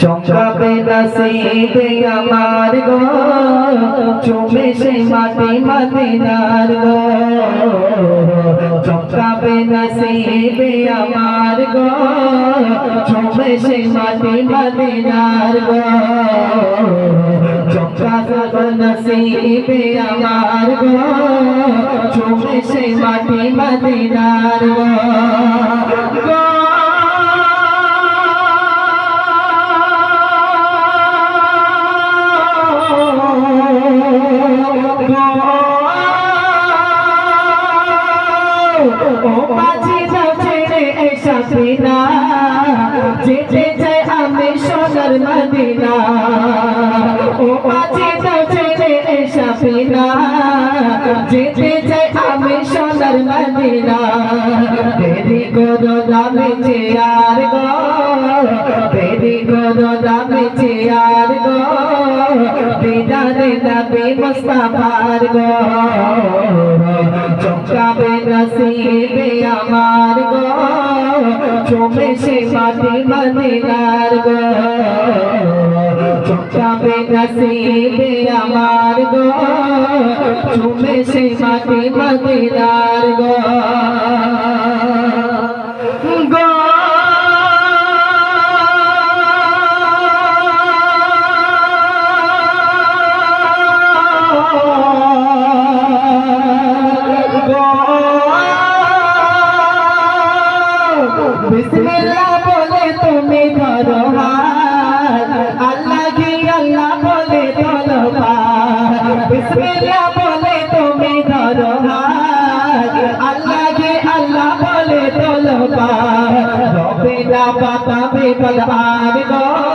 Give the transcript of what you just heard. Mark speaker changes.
Speaker 1: চমকাবে নসিবে আমার গো চুমে সে মাটি মদিনার গো। চমকাবে নসিবে আমার গো চুমে সে মাটি মদিনার গো। চমকাবে নসিবে আমার গো চুমে সে মাটি মদিনার গো। মাঝি যাও ছেড়ে এসা বিনা যেতে চাই আমি সোনার মদিনা ও মাঝি যাও ছেড়ে এসা বিনা যেতে চাই আমি সোনার মদিনা দেরি করো দামে চেয়ার গো দেরি করো দামে চেয়ার গো দিদারে নবী মুস্তাফার গো চমকাবে নসিবে আমার গো চুমে সে মাটি মদিনার গো চমকাবে নসিবে আমার গো চুমে সে মাটি মদিনার बिस्मिल्लाह बोले तो मेरा रोहान अल्लाह की अल्लाह बोले तो रोहान बिस्मिल्लाह बोले तो मेरा रोहान अल्लाह की अल्लाह बोले तो रोहान बाबा में बलवान